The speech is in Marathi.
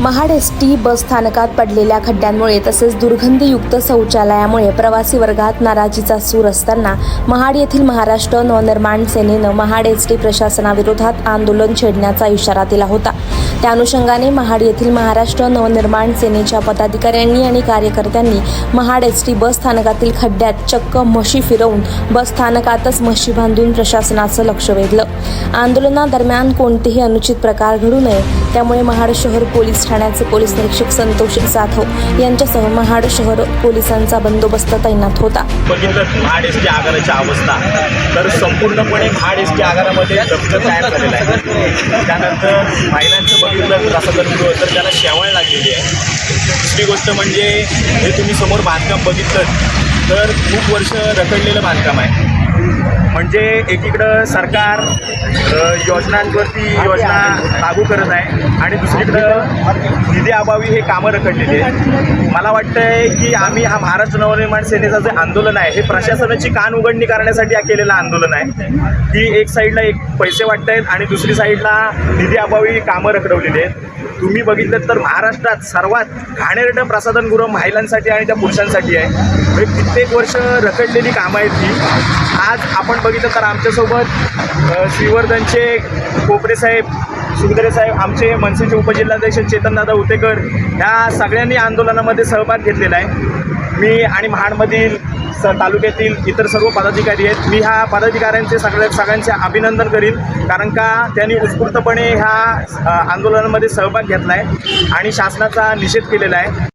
महाड एस टी बस स्थानकात पडलेल्या खड्ड्यांमुळे तसेच दुर्गंधीयुक्त शौचालयामुळे प्रवासी वर्गात नाराजीचा सूर असताना महाड येथील महाराष्ट्र नवनिर्माण सेनेनं महाड एस टी प्रशासनाविरोधात आंदोलन छेडण्याचा इशारा दिला होता. त्या अनुषंगाने महाड येथील महाराष्ट्र नवनिर्माण सेनेच्या पदाधिकाऱ्यांनी आणि कार्यकर्त्यांनी महाड एस टी बस स्थानकातील खड्ड्यात चक्क म्हशी फिरवून बस स्थानकातच म्हशी बांधून प्रशासनाचं लक्ष वेधलं. आंदोलनादरम्यान कोणतेही अनुचित प्रकार घडू नये त्यामुळे महाड शहर पोलीस ठाण्याचे पोलीस निरीक्षक संतोष जाधव यांच्यासह महाड शहर पोलिसांचा बंदोबस्त तैनात होता. बघितलं महाड एस टी आगाराची अवस्था. तर संपूर्णपणे महाड एस टी आगारामध्ये दफ्तर तयार झालेलं आहे. त्यानंतर महिलांचं बघितलं प्रसादगृह तर त्याला शेवाळ लागलेली आहे. दुसरी गोष्ट म्हणजे हे तुम्ही समोर बांधकाम बघितलं तर खूप वर्ष रखडलेलं बांधकाम आहे. म्हणजे एकीकडं सरकार योजनांवरती योजना लागू करत आहे आणि दुसरीकडं निधी अभावी हे कामं रखडलेली आहेत. मला वाटतंय की आम्ही हा महाराष्ट्र नवनिर्माण सेनेचं जे आंदोलन आहे हे प्रशासनाची कान उघडणी करण्यासाठी केलेलं आंदोलन आहे. की एक साईडला एक पैसे वाटत आहेत आणि दुसरी साईडला निधी अभावी कामं रखडवलेली आहेत. तुम्ही बघितलं तर महाराष्ट्रात सर्वात घाणेरडं प्रसाधनगृह महिलांसाठी आणि त्या पुरुषांसाठी आहे. म्हणजे कित्येक वर्ष रखडलेली कामं आहेत ती. आपण बघितलं तर आमच्यासोबत श्रीवर्धनचे कोपरे साहेब सुखदरे साहेब आमचे मनसेचे उपजिल्हाध्यक्ष चेतनदादा उतेकर ह्या सगळ्यांनी आंदोलनामध्ये सहभाग घेतलेला आहे. मी आणि महाडमधील स तालुक्यातील इतर सर्व पदाधिकारी आहेत. मी ह्या पदाधिकाऱ्यांचे सगळ्या सगळ्यांचे अभिनंदन करीन कारण का त्यांनी उत्स्फूर्तपणे ह्या आंदोलनामध्ये सहभाग घेतला आहे आणि शासनाचा निषेध केलेला आहे.